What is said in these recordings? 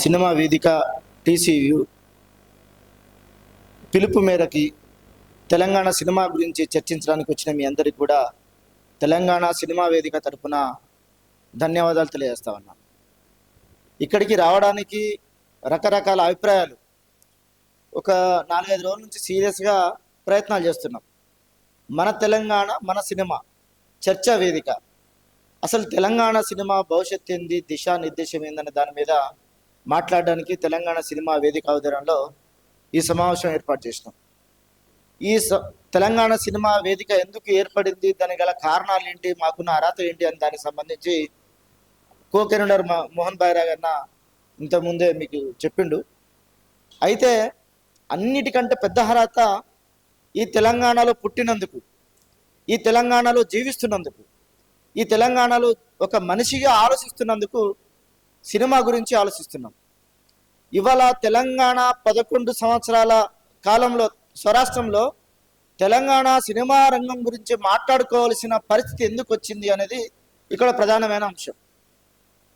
Cinema వేదిక టీసీయు పిలుపు మేరకి తెలంగాణ సినిమా గురించి చర్చించడానికి వచ్చిన మీ అందరికీ కూడా తెలంగాణ సినిమా వేదిక తరఫున ధన్యవాదాలు తెలియజేస్తా ఉన్నాం. ఇక్కడికి రావడానికి రకరకాల అభిప్రాయాలు. ఒక నాలుగైదు రోజుల నుంచి సీరియస్గా ప్రయత్నాలు చేస్తున్నాం. మన తెలంగాణ మన సినిమా చర్చా వేదిక. అసలు తెలంగాణ సినిమా భవిష్యత్తు ఏంది దిశానిర్దేశం ఏందనే దాని మీద మాట్లాడడానికి తెలంగాణ సినిమా వేదిక ఆధ్వర్యంలో ఈ సమావేశం ఏర్పాటు చేసినాం. ఈ స తెలంగాణ సినిమా వేదిక ఎందుకు ఏర్పడింది దాని గల కారణాలు ఏంటి మాకున్న అర్హత ఏంటి అని దానికి సంబంధించి కోకెరుండర్ మోహన్ బాయ్రా గారిన ఇంతకుముందే మీకు చెప్పిండు. అయితే అన్నిటికంటే పెద్ద అర్హత ఈ తెలంగాణలో పుట్టినందుకు ఈ తెలంగాణలో జీవిస్తున్నందుకు ఈ తెలంగాణలో ఒక మనిషిగా ఆలోచిస్తున్నందుకు సినిమా గురించి ఆలోచిస్తున్నాం. ఇవాళ తెలంగాణ పదకొండు సంవత్సరాల కాలంలో స్వరాష్ట్రంలో తెలంగాణ సినిమా రంగం గురించి మాట్లాడుకోవాల్సిన పరిస్థితి ఎందుకు వచ్చింది అనేది ఇక్కడ ప్రధానమైన అంశం.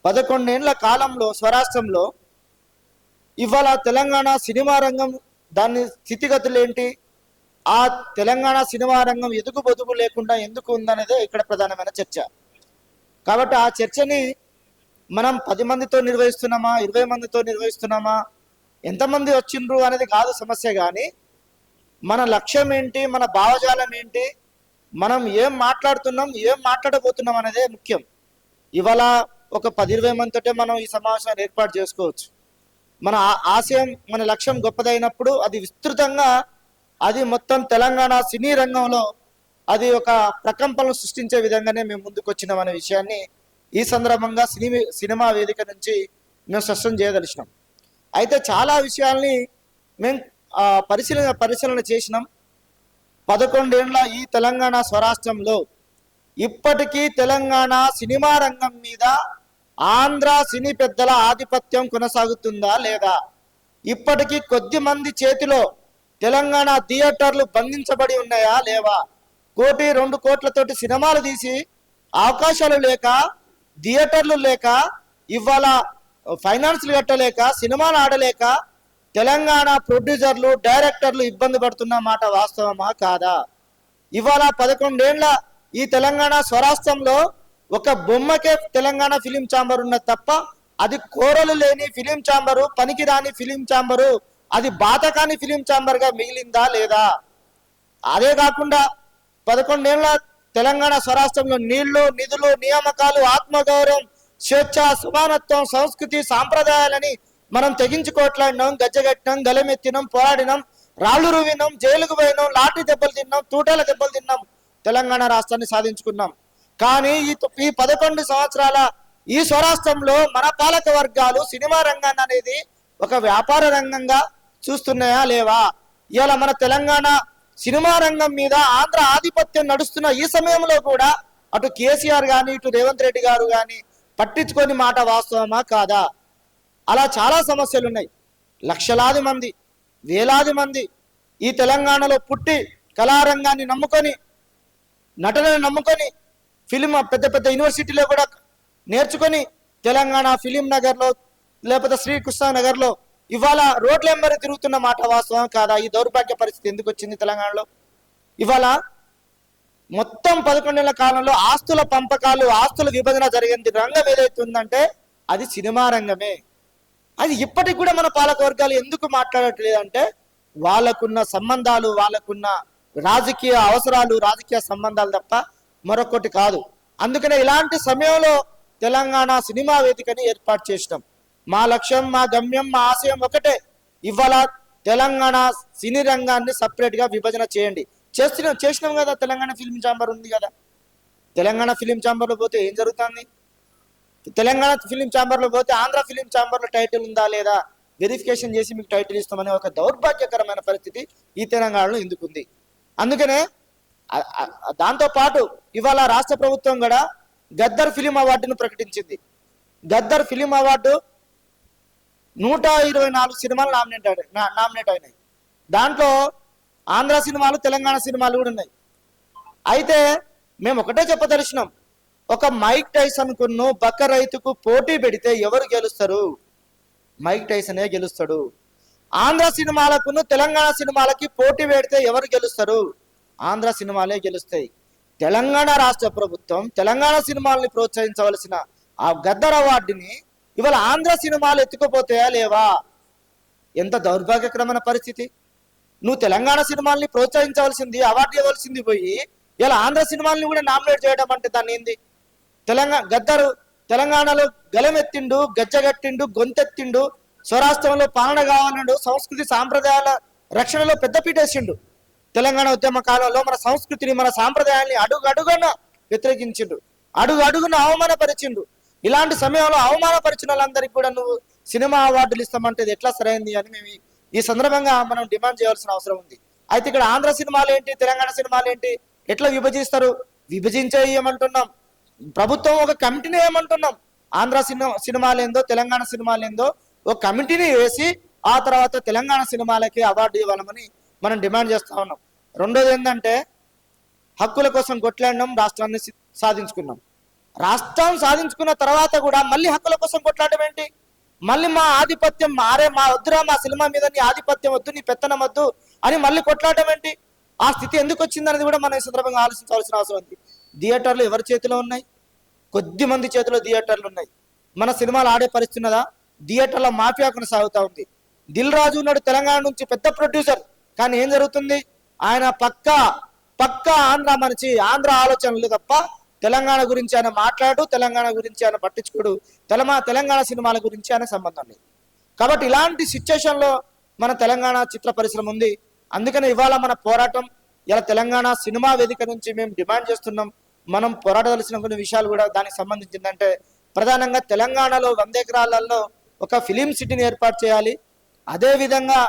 పదకొండేళ్ళ కాలంలో స్వరాష్ట్రంలో ఇవాళ తెలంగాణ సినిమా రంగం దాని స్థితిగతులు ఏంటి? ఆ తెలంగాణ సినిమా రంగం ఎదుగు బొదుగు లేకుండా ఎందుకు ఉందనేదే ఇక్కడ ప్రధానమైన చర్చ. కాబట్టి ఆ చర్చని మనం పది మందితో నిర్వహిస్తున్నామా? ఇరవై మందితో నిర్వహిస్తున్నామా? ఎంతమంది వచ్చిండ్రు అనేది కాదు సమస్య కానీ మన లక్ష్యం ఏంటి? మన భావజాలం ఏంటి? మనం ఏం మాట్లాడుతున్నాం? ఏం మాట్లాడబోతున్నాం అనేదే ముఖ్యం. ఇవాళ ఒక పది ఇరవై మందితోటే మనం ఈ సమావేశాన్ని ఏర్పాటు చేసుకోవచ్చు. మన ఆశయం మన లక్ష్యం గొప్పదైనప్పుడు అది విస్తృతంగా అది మొత్తం తెలంగాణ సినీ రంగంలో అది ఒక ప్రకంపనలు సృష్టించే విధంగానే మేము ముందుకు వచ్చినాం అనే విషయాన్ని ఈ సందర్భంగా సినిమా సినిమా వేదిక నుంచి మేము స్పష్టం చేయదలిచినాం. అయితే చాలా విషయాల్ని మేము పరిశీలన పరిశీలన చేసినాం. పదకొండేళ్ళ ఈ తెలంగాణ స్వరాష్ట్రంలో ఇప్పటికీ తెలంగాణ సినిమా రంగం మీద ఆంధ్ర సినీ పెద్దల ఆధిపత్యం కొనసాగుతుందా లేదా? ఇప్పటికీ కొద్ది మంది చేతిలో తెలంగాణ థియేటర్లు బంధించబడి ఉన్నాయా లేవా? కోటి రెండు కోట్లతోటి సినిమాలు తీసి అవకాశాలు లేక థియేటర్లు లేక ఇవాళ ఫైనాన్స్లు కట్టలేక సినిమాలు ఆడలేక తెలంగాణ ప్రొడ్యూసర్లు డైరెక్టర్లు ఇబ్బంది పడుతున్న మాట వాస్తవమా కాదా? ఇవాళ పదకొండేండ్ల ఈ తెలంగాణ స్వరాష్ట్రంలో ఒక బొమ్మకే తెలంగాణ ఫిలిం ఛాంబర్ ఉన్నది తప్ప అది కోరలు లేని ఫిలిం ఛాంబరు పనికిరాని ఫిలిం ఛాంబరు అది బాతకాని ఫిలిం ఛాంబర్గా మిగిలిందా లేదా? అదే కాకుండా పదకొండేళ్ళ తెలంగాణ స్వరాష్ట్రంలో నీళ్ళు నిధులు నియామకాలు ఆత్మగౌరవం స్వేచ్ఛ సమానత్వం సంస్కృతి సాంప్రదాయాలని మనం తెగించుకోట్లాడినాం గజ్జగట్టినాం గలమెత్తినాం పోరాడినాం రాళ్ళు రువినాం జైలుకు పోయినాం లాఠీ దెబ్బలు తిన్నాం తూటాల దెబ్బలు తిన్నాం తెలంగాణ రాష్ట్రాన్ని సాధించుకున్నాం. కానీ ఈ ఈ పదకొండు సంవత్సరాల ఈ స్వరాష్ట్రంలో మన పాలక వర్గాలు సినిమా రంగాన్ని అనేది ఒక వ్యాపార రంగంగా చూస్తున్నాయా లేవా? ఇవాళ మన తెలంగాణ సినిమా రంగం మీద ఆంధ్ర ఆధిపత్యం నడుస్తున్న ఈ సమయంలో కూడా అటు కేసీఆర్ గాని ఇటు రేవంత్ రెడ్డి గారు గాని పట్టించుకొని మాట వాస్తవమా కాదా? అలా చాలా సమస్యలు ఉన్నాయి లక్షలాది మంది వేలాది మంది ఈ తెలంగాణలో పుట్టి కళారంగాన్ని నమ్ముకొని నటనను నమ్ముకొని ఫిలిం పెద్ద పెద్ద యూనివర్సిటీలో కూడా నేర్చుకొని తెలంగాణ ఫిలిం నగర్లో లేకపోతే శ్రీకృష్ణ నగర్లో ఇవాళ రోడ్ల ఎంబరి తిరుగుతున్న మాట వాస్తవం కాదా? ఈ దౌర్భాగ్య పరిస్థితి ఎందుకు వచ్చింది తెలంగాణలో? ఇవాళ మొత్తం పదకొండేళ్ళ కాలంలో ఆస్తుల పంపకాలు ఆస్తుల విభజన జరిగింది. రంగం ఏదైతే ఉందంటే అది సినిమా రంగమే. అది ఇప్పటికి కూడా మన పాలకవర్గాలు ఎందుకు మాట్లాడట్లేదంటే వాళ్ళకున్న సంబంధాలు వాళ్ళకున్న రాజకీయ అవసరాలు రాజకీయ సంబంధాలు తప్ప మరొకటి కాదు. అందుకనే ఇలాంటి సమయంలో తెలంగాణ సినిమా వేదికని ఏర్పాటు చేసినాం. మా లక్ష్యం మా గమ్యం మా ఆశయం ఒకటే. ఇవాళ తెలంగాణ సినీ రంగాన్ని సపరేట్గా విభజన చేయండి. చేస్తున్నాం చేసినాం కదా తెలంగాణ ఫిల్మ్ ఛాంబర్ ఉంది కదా. తెలంగాణ ఫిలిం ఛాంబర్లో పోతే ఏం జరుగుతుంది? తెలంగాణ ఫిలిం ఛాంబర్లో పోతే ఆంధ్ర ఫిలిం ఛాంబర్లో టైటిల్ ఉందా లేదా? వెరిఫికేషన్ చేసి మీకు టైటిల్ ఇస్తామనే ఒక దౌర్భాగ్యకరమైన పరిస్థితి ఈ తెలంగాణలో ఎందుకుంది అందుకనే దాంతో పాటు ఇవాళ రాష్ట్ర ప్రభుత్వం కూడా గద్దర్ ఫిలిం అవార్డును ప్రకటించింది. గద్దర్ ఫిలిం అవార్డు నూట ఇరవై నాలుగు సినిమాలు నామినేట్ నామినేట్ అయినాయి. దాంట్లో ఆంధ్ర సినిమాలు తెలంగాణ సినిమాలు కూడా ఉన్నాయి. అయితే మేము ఒకటే చెప్పదలిచినాం. ఒక మైక్ టైసన్ కును బక్క రైతుకు పోటీ పెడితే ఎవరు గెలుస్తారు? మైక్ టైసనే గెలుస్తాడు. ఆంధ్ర సినిమాలకును తెలంగాణ సినిమాలకి పోటీ పెడితే ఎవరు గెలుస్తారు? ఆంధ్ర సినిమాలే గెలుస్తాయి. తెలంగాణ రాష్ట్ర ప్రభుత్వం తెలంగాణ సినిమాల్ని ప్రోత్సహించవలసిన ఆ గద్దర్ అవార్డుని ఇవాళ ఆంధ్ర సినిమాలు ఎత్తుకుపోతాయా లేవా? ఎంత దౌర్భాగ్యకరమైన పరిస్థితి. నువ్వు తెలంగాణ సినిమాల్ని ప్రోత్సహించవలసింది అవార్డు ఇవ్వాల్సింది పోయి ఇలా ఆంధ్ర సినిమాల్ని కూడా నామినేట్ చేయడం అంటే దాన్ని ఏంది? తెలంగాణ గద్దరు తెలంగాణలో గలమెత్తిండు గజ్జగట్టిండు గొంతెత్తిండు స్వరాష్ట్రంలో పాలన కావాలన్నాడు సంస్కృతి సాంప్రదాయాల రక్షణలో పెద్దపీట వేసిండు. తెలంగాణ ఉద్యమ కాలంలో మన సంస్కృతిని మన సాంప్రదాయాన్ని అడుగు అడుగున వ్యతిరేకించిండు. అడుగు అడుగున అవమానపరిచిండు. ఇలాంటి సమయంలో అవమానపరిచిన వాళ్ళందరికీ కూడా నువ్వు సినిమా అవార్డులు ఇస్తామంటే ఎట్లా సరైంది అని మేము ఈ- సందర్భంగా మనం డిమాండ్ చేయాల్సిన అవసరం ఉంది. అయితే ఇక్కడ ఆంధ్ర సినిమాలు ఏంటి తెలంగాణ సినిమాలు ఏంటి ఎట్లా విభజిస్తారు? విభజించేయమంటున్నాం ప్రభుత్వం ఒక కమిటీని ఏమంటున్నాం? ఆంధ్ర సినిమా సినిమాలేందో తెలంగాణ సినిమాలేందో ఒక కమిటీని వేసి ఆ తర్వాత తెలంగాణ సినిమాలకి అవార్డు ఇవ్వాలని మనం డిమాండ్ చేస్తా ఉన్నాం. రెండోది ఏంటంటే హక్కుల కోసం కొట్లాడినాం రాష్ట్రాన్ని సాధించుకున్నాం. రాష్ట్రం సాధించుకున్న తర్వాత కూడా మళ్ళీ హక్కుల కోసం కొట్లాడడం ఏంటి? మళ్ళీ మా ఆధిపత్యం మారే మా వద్దురా మా సినిమా మీద నీ ఆధిపత్యం వద్దు నీ పెత్తనం వద్దు అని మళ్ళీ కొట్లాడడం ఏంటి? ఆ స్థితి ఎందుకు వచ్చిందనేది కూడా మనం ఈ సందర్భంగా ఆలోచించాల్సిన అవసరం ఉంది. థియేటర్లు ఎవరి చేతిలో ఉన్నాయి? కొద్ది మంది చేతిలో థియేటర్లు ఉన్నాయి. మన సినిమాలు ఆడే పరిస్థితి ఉన్నదా? థియేటర్ల మాఫియా కొనసాగుతూ ఉంది. దిల్ రాజు ఉన్నాడు తెలంగాణ నుంచి పెద్ద ప్రొడ్యూసర్. కానీ ఏం జరుగుతుంది? ఆయన పక్క పక్క ఆంధ్ర మనిషి ఆంధ్ర ఆలోచనలు తప్ప తెలంగాణ గురించి ఆయన మాట్లాడు తెలంగాణ గురించి ఆయన పట్టించుకోడు. తెలమా తెలంగాణ సినిమాల గురించి ఆయన సంబంధం లేదు. కాబట్టి ఇలాంటి సిచ్యువేషన్లో మన తెలంగాణ చిత్ర పరిశ్రమ ఉంది. అందుకని ఇవాళ మన పోరాటం ఇలా తెలంగాణ సినిమా వేదిక నుంచి మేము డిమాండ్ చేస్తున్నాం. మనం పోరాడవలసిన కొన్ని విషయాలు కూడా దానికి సంబంధించిందంటే ప్రధానంగా తెలంగాణలో వంద ఎకరాలలో ఒక ఫిలిం సిటీని ఏర్పాటు చేయాలి. అదేవిధంగా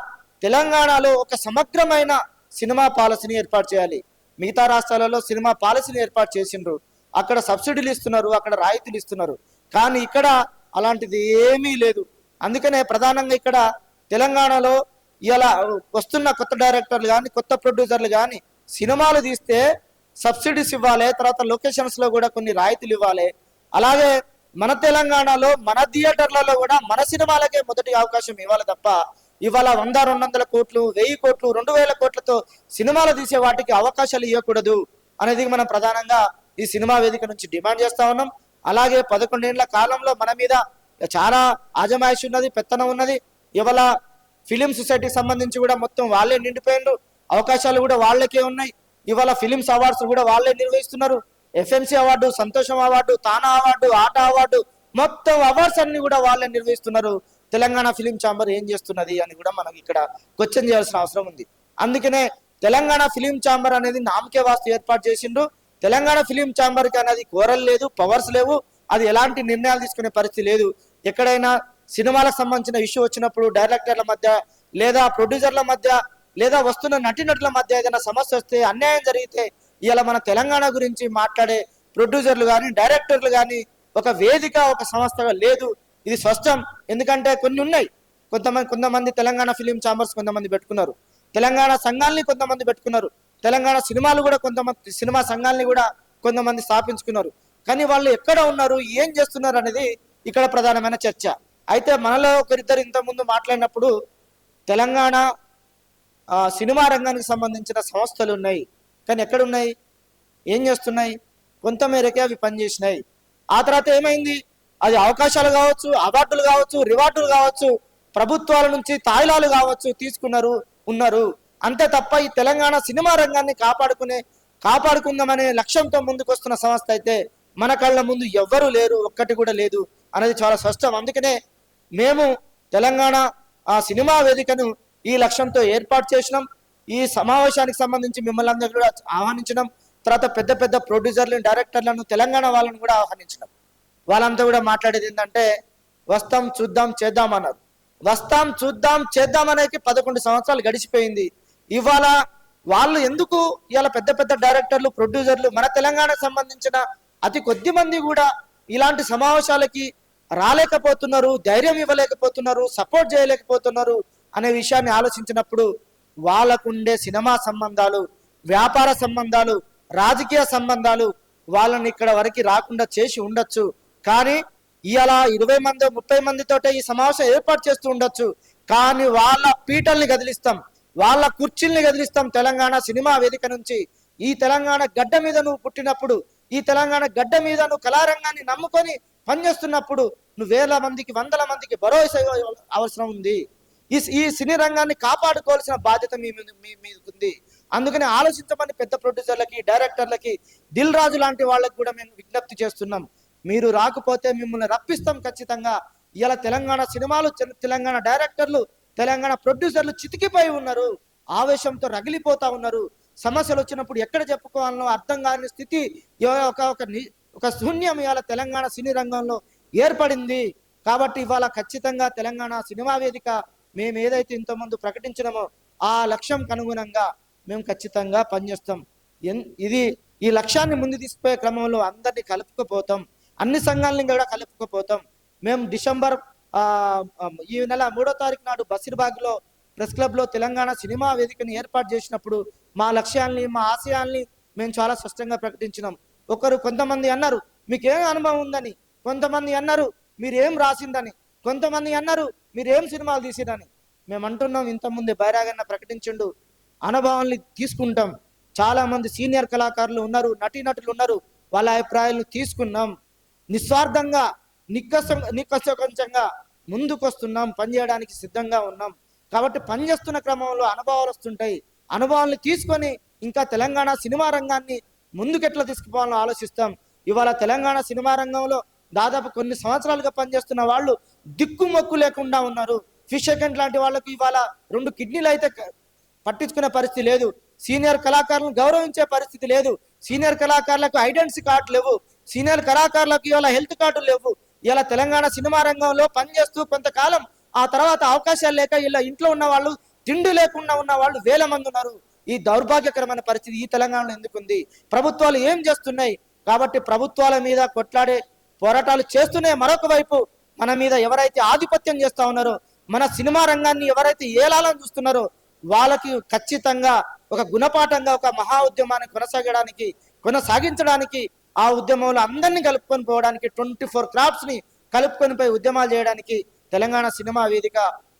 తెలంగాణలో ఒక సమగ్రమైన సినిమా పాలసీని ఏర్పాటు చేయాలి. మిగతా రాష్ట్రాలలో సినిమా పాలసీని ఏర్పాటు చేసిండ్రు. అక్కడ సబ్సిడీలు ఇస్తున్నారు అక్కడ రాయితీలు ఇస్తున్నారు. కానీ ఇక్కడ అలాంటిది ఏమీ లేదు. అందుకనే ప్రధానంగా ఇక్కడ తెలంగాణలో ఇలా వస్తున్న కొత్త డైరెక్టర్లు కానీ కొత్త ప్రొడ్యూసర్లు కానీ సినిమాలు తీస్తే సబ్సిడీస్ ఇవ్వాలి తర్వాత లొకేషన్స్లో కూడా కొన్ని రాయితీలు ఇవ్వాలి. అలాగే మన తెలంగాణలో మన థియేటర్లలో కూడా మన సినిమాలకే మొదటి అవకాశం ఇవ్వాలి తప్ప ఇవాళ వంద రెండు వందల కోట్లు వెయ్యి కోట్లు రెండు వేల కోట్లతో సినిమాలు తీసే వాటికి అవకాశాలు ఇవ్వకూడదు అనేది మనం ప్రధానంగా ఈ సినిమా వేదిక నుంచి డిమాండ్ చేస్తా ఉన్నాం. అలాగే పదకొండేళ్ళ కాలంలో మన మీద చాలా ఆజమాయిషి ఉన్నది పెత్తనం ఉన్నది. ఇవాళ ఫిలిం సొసైటీకి సంబంధించి కూడా మొత్తం వాళ్ళే నిండిపోయిండ్రు. అవకాశాలు కూడా వాళ్ళకే ఉన్నాయి. ఇవాళ ఫిలిమ్స్ అవార్డ్స్ కూడా వాళ్ళే నిర్వహిస్తున్నారు. FMC award Santosham award TANA award Aata award మొత్తం అవార్డ్స్ అన్ని కూడా వాళ్ళే నిర్వహిస్తున్నారు. తెలంగాణ ఫిలిం ఛాంబర్ ఏం చేస్తున్నది అని కూడా మనకి ఇక్కడ క్వశ్చన్ చేయాల్సిన అవసరం ఉంది. అందుకనే తెలంగాణ ఫిలిం ఛాంబర్ అనేది నామకే వాస్తు ఏర్పాటు చేసిండ్రు. తెలంగాణ ఫిలిం ఛాంబర్కి అనేది కోరలు లేదు పవర్స్ లేవు. అది ఎలాంటి నిర్ణయాలు తీసుకునే పరిస్థితి లేదు. ఎక్కడైనా సినిమాలకు సంబంధించిన ఇష్యూ వచ్చినప్పుడు డైరెక్టర్ల మధ్య లేదా ప్రొడ్యూసర్ల మధ్య లేదా వస్తున్న నటీనటుల మధ్య ఏదైనా సమస్య వస్తే అన్యాయం జరిగితే ఇలా మన తెలంగాణ గురించి మాట్లాడే ప్రొడ్యూసర్లు కానీ డైరెక్టర్లు కానీ ఒక వేదిక ఒక సంస్థగా లేదు. ఇది స్పష్టం. ఎందుకంటే కొన్ని ఉన్నాయి. కొంతమంది కొంతమంది తెలంగాణ ఫిలిం ఛాంబర్స్ కొంతమంది పెట్టుకున్నారు. తెలంగాణ సంఘాలని కొంతమంది పెట్టుకున్నారు. తెలంగాణ సినిమాలు కూడా కొంతమంది సినిమా సంఘాలని కూడా కొంతమంది స్థాపించుకున్నారు. కానీ వాళ్ళు ఎక్కడ ఉన్నారు ఏం చేస్తున్నారు అనేది ఇక్కడ ప్రధానమైన చర్చ. అయితే మనలో ఒకరిద్దరు ఇంతకుముందు మాట్లాడినప్పుడు తెలంగాణ సినిమా రంగానికి సంబంధించిన సంస్థలు ఉన్నాయి. కానీ ఎక్కడున్నాయి? ఏం చేస్తున్నాయి? కొంత మేరకే అవి పనిచేసినాయి. ఆ తర్వాత ఏమైంది? అది అవకాశాలు కావచ్చు అవార్డులు కావచ్చు రివార్డులు కావచ్చు ప్రభుత్వాల నుంచి తాయిలాలు కావచ్చు తీసుకున్నారు ఉన్నారు. అంతే తప్ప ఈ తెలంగాణ సినిమా రంగాన్ని కాపాడుకునే కాపాడుకుందామనే లక్ష్యంతో ముందుకొస్తున్న సంస్థ అయితే మన కళ్ళ ముందు ఎవ్వరూ లేరు ఒక్కటి కూడా లేదు అనేది చాలా స్పష్టం. అందుకనే మేము తెలంగాణ ఆ సినిమా వేదికను ఈ లక్ష్యంతో ఏర్పాటు చేసినాం. ఈ సమావేశానికి సంబంధించి మిమ్మల్ని అందరూ కూడా ఆహ్వానించడం తర్వాత పెద్ద పెద్ద ప్రొడ్యూసర్లను డైరెక్టర్లను తెలంగాణ వాళ్ళను కూడా ఆహ్వానించినాం. వాళ్ళంతా కూడా మాట్లాడేది ఏంటంటే వస్తాం చూద్దాం చేద్దాం అన్నారు. వస్తాం చూద్దాం చేద్దాం అనేది పదకొండు సంవత్సరాలు గడిచిపోయింది. ఇవాళ వాళ్ళు ఎందుకు ఇవాళ పెద్ద పెద్ద డైరెక్టర్లు ప్రొడ్యూసర్లు మన తెలంగాణకు సంబంధించిన అతి కొద్ది మంది కూడా ఇలాంటి సమావేశాలకి రాలేకపోతున్నారు ధైర్యం ఇవ్వలేకపోతున్నారు సపోర్ట్ చేయలేకపోతున్నారు అనే విషయాన్ని ఆలోచించినప్పుడు వాళ్ళకుండే సినిమా సంబంధాలు వ్యాపార సంబంధాలు రాజకీయ సంబంధాలు వాళ్ళని ఇక్కడ వరకు రాకుండా చేసి ఉండొచ్చు. కానీ ఇవాళ ఇరవై మంది ముప్పై మందితోటే ఈ సమావేశం ఏర్పాటు చేస్తూ ఉండొచ్చు. కానీ వాళ్ళ పీటల్ని కదిలిస్తాం. వాళ్ళ కుర్చీల్ని కదిలిస్తాం తెలంగాణ సినిమా వేదిక నుంచి. ఈ తెలంగాణ గడ్డ మీద నువ్వు పుట్టినప్పుడు ఈ తెలంగాణ గడ్డ మీద నువ్వు కళారంగాన్ని నమ్ముకొని పనిచేస్తున్నప్పుడు నువ్వు వేల మందికి వందల మందికి భరోసా అవసరం ఉంది. ఈ ఈ సినీ రంగాన్ని కాపాడుకోవాల్సిన బాధ్యత మీ మీద ఉంది అందుకని ఆలోచించమని పెద్ద ప్రొడ్యూసర్లకి డైరెక్టర్లకి దిల్ రాజు లాంటి వాళ్ళకి కూడా మేము విజ్ఞప్తి చేస్తున్నాం. మీరు రాకపోతే మిమ్మల్ని రప్పిస్తాం ఖచ్చితంగా. ఇలా తెలంగాణ సినిమాలు తెలంగాణ డైరెక్టర్లు తెలంగాణ ప్రొడ్యూసర్లు చితికిపోయి ఉన్నారు. ఆవేశంతో రగిలిపోతా ఉన్నారు. సమస్యలు వచ్చినప్పుడు ఎక్కడ చెప్పుకోవాలనో అర్థం కాని స్థితి ఒక ఒక ని- ఒక శూన్యం ఇవాళ తెలంగాణ సినీ రంగంలో ఏర్పడింది. కాబట్టి ఇవాళ ఖచ్చితంగా తెలంగాణ సినిమా వేదిక మేము ఏదైతే ఇంతకుముందు ప్రకటించినామో ఆ లక్ష్యం అనుగుణంగా మేము ఖచ్చితంగా పనిచేస్తాం. ఎన్ ఇది ఈ లక్ష్యాన్ని ముందు తీసుకుపోయే క్రమంలో అందరినీ కలుపుకుపోతాం. అన్ని సంఘాలని కూడా కలుపుకుపోతాం. మేము డిసెంబర్ ఈ నెల మూడో తారీఖు నాడు బసిర్బాగ్లో ప్రెస్ క్లబ్లో తెలంగాణ సినిమా వేదికను ఏర్పాటు చేసినప్పుడు మా లక్ష్యాల్ని మా ఆశయాల్ని మేము చాలా స్పష్టంగా ప్రకటించినాం. ఒకరు కొంతమంది అన్నారు మీకేం అనుభవం ఉందని? కొంతమంది అన్నారు మీరేం రాసిందని? కొంతమంది అన్నారు మీరేం సినిమాలు తీసిరని? మేము అంటున్నాం ఇంతకుముందే బైరాగన్న ప్రకటించిండు అనుభవాన్ని తీసుకుంటాం. చాలామంది సీనియర్ కళాకారులు ఉన్నారు నటీనటులు ఉన్నారు వాళ్ళ అభిప్రాయాలను తీసుకున్నాం. నిస్వార్థంగా నిక్కస నిక్కసకంచంగా ముందుకొస్తున్నాం పనిచేయడానికి సిద్ధంగా ఉన్నాం. కాబట్టి పనిచేస్తున్న క్రమంలో అనుభవాలు వస్తుంటాయి. అనుభవాలను తీసుకొని ఇంకా తెలంగాణ సినిమా రంగాన్ని ముందుకెట్లా తీసుకుపోవాలో ఆలోచిస్తాం. ఇవాళ తెలంగాణ సినిమా రంగంలో దాదాపు కొన్ని సంవత్సరాలుగా పనిచేస్తున్న వాళ్ళు దిక్కుమొక్కు లేకుండా ఉన్నారు. ఫిష్ సెకండ్ లాంటి వాళ్ళకు ఇవాళ రెండు కిడ్నీలు అయితే పట్టించుకునే పరిస్థితి లేదు. సీనియర్ కళాకారులను గౌరవించే పరిస్థితి లేదు. సీనియర్ కళాకారులకు ఐడెంటిటీ కార్డు లేవు. సీనియర్ కళాకారులకు ఇవాళ హెల్త్ కార్డు లేవు. ఇలా తెలంగాణ సినిమా రంగంలో పనిచేస్తూ కొంతకాలం ఆ తర్వాత అవకాశాలు లేక ఇలా ఇంట్లో ఉన్న వాళ్ళు తిండి లేకుండా ఉన్న వాళ్ళు వేల మంది ఉన్నారు. ఈ దౌర్భాగ్యకరమైన పరిస్థితి ఈ తెలంగాణలో ఎందుకుంది? ప్రభుత్వాలు ఏం చేస్తున్నాయి? కాబట్టి ప్రభుత్వాల మీద కొట్లాడే పోరాటాలు చేస్తూనే మరొక వైపు మన మీద ఎవరైతే ఆధిపత్యం చేస్తా ఉన్నారో మన సినిమా రంగాన్ని ఎవరైతే ఏలాలని చూస్తున్నారో వాళ్ళకి ఖచ్చితంగా ఒక గుణపాఠంగా ఒక మహా ఉద్యమాన్ని కొనసాగడానికి కొనసాగించడానికి ఆ ఉద్యమంలో అందరినీ కలుపుకొని పోవడానికి ట్వంటీ ఫోర్ క్రాఫ్ట్స్ని కలుపుకొని పోయి ఉద్యమాలు చేయడానికి తెలంగాణ సినిమా వేదిక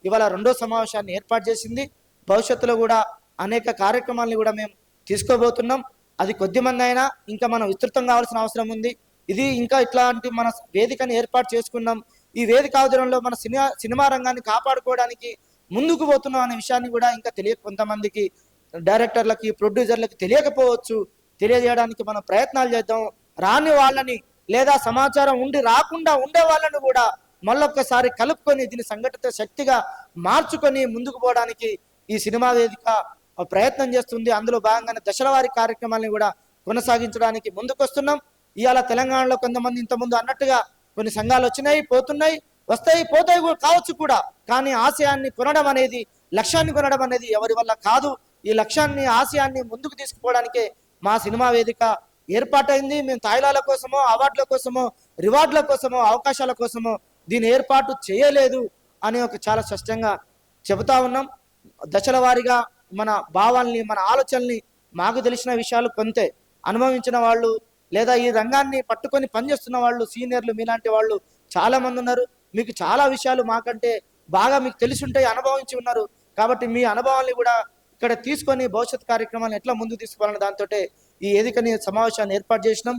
ఇవాళ రెండో సమావేశాన్ని ఏర్పాటు చేసింది. భవిష్యత్తులో కూడా అనేక కార్యక్రమాలను కూడా మేము తీసుకోబోతున్నాం. అది కొద్దిమంది అయినా ఇంకా మనం విస్తృతం కావాల్సిన అవసరం ఉంది. ఇది ఇంకా ఇట్లాంటి మన వేదికని ఏర్పాటు చేసుకున్నాం. ఈ వేదిక ఆధ్వర్యంలో మన సినిమా సినిమా రంగాన్ని కాపాడుకోవడానికి ముందుకు పోతున్నాం అనే విషయాన్ని కూడా ఇంకా తెలియ కొంతమందికి డైరెక్టర్లకి ప్రొడ్యూసర్లకి తెలియకపోవచ్చు. తెలియజేయడానికి మనం ప్రయత్నాలు చేద్దాం. రాని వాళ్ళని లేదా సమాచారం ఉండి రాకుండా ఉండే వాళ్ళని కూడా మళ్ళొక్కసారి కలుపుకొని దీని సంఘటిత శక్తిగా మార్చుకొని ముందుకు పోవడానికి ఈ సినిమా వేదిక ప్రయత్నం చేస్తుంది. అందులో భాగంగానే దశలవారి కార్యక్రమాలను కూడా కొనసాగించడానికి ముందుకొస్తున్నాం. ఇవాళ తెలంగాణలో కొంతమంది ఇంతకుముందు అన్నట్టుగా కొన్ని సంఘాలు వచ్చినాయి పోతున్నాయి వస్తాయి పోతాయి కూడా కావచ్చు కూడా. కానీ ఆశయాన్ని కొనడం అనేది లక్ష్యాన్ని కొనడం అనేది ఎవరి వల్ల కాదు. ఈ లక్ష్యాన్ని ఆశయాన్ని ముందుకు తీసుకుపోవడానికే మా సినిమా వేదిక ఏర్పాటైంది. మేము తాయిలాల కోసమో అవార్డుల కోసమో రివార్డుల కోసమో అవకాశాల కోసమో దీని ఏర్పాటు చేయలేదు అని ఒక చాలా స్పష్టంగా చెబుతా ఉన్నాం. దశల వారీగా మన భావాల్ని మన ఆలోచనల్ని మాకు తెలిసిన విషయాలు కొంతే. అనుభవించిన వాళ్ళు లేదా ఈ రంగాన్ని పట్టుకొని పనిచేస్తున్న వాళ్ళు సీనియర్లు మీలాంటి వాళ్ళు చాలా మంది ఉన్నారు. మీకు చాలా విషయాలు మాకంటే బాగా మీకు తెలిసి ఉంటాయి అనుభవించి ఉన్నారు. కాబట్టి మీ అనుభవాల్ని కూడా ఇక్కడ తీసుకొని భవిష్యత్ కార్యక్రమాలను ఎట్లా ముందు తీసుకోవాలనే దాంతో ఈ వేదికని సమావేశాన్ని ఏర్పాటు చేసినాం.